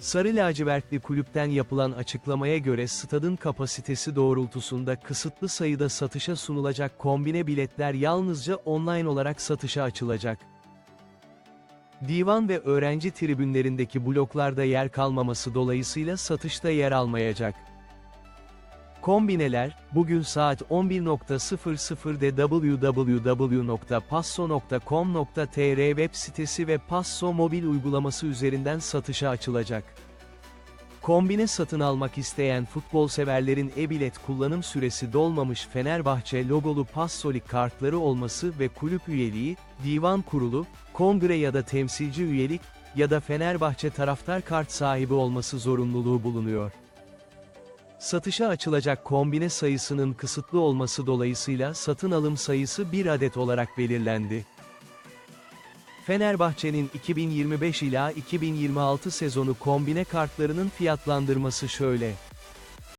Sarı lacivertli kulüpten yapılan açıklamaya göre stadın kapasitesi doğrultusunda kısıtlı sayıda satışa sunulacak kombine biletler yalnızca online olarak satışa açılacak. Divan ve öğrenci tribünlerindeki bloklarda yer kalmaması dolayısıyla satışta yer almayacak. Kombineler, bugün saat 11.00'de www.passo.com.tr web sitesi ve Passo mobil uygulaması üzerinden satışa açılacak. Kombine satın almak isteyen futbol severlerin e-bilet kullanım süresi dolmamış Fenerbahçe logolu Passolik kartları olması ve kulüp üyeliği, divan kurulu, kongre ya da temsilci üyelik ya da Fenerbahçe taraftar kart sahibi olması zorunluluğu bulunuyor. Satışa açılacak kombine sayısının kısıtlı olması dolayısıyla satın alım sayısı bir adet olarak belirlendi. Fenerbahçe'nin 2025 ila 2026 sezonu kombine kartlarının fiyatlandırması şöyle.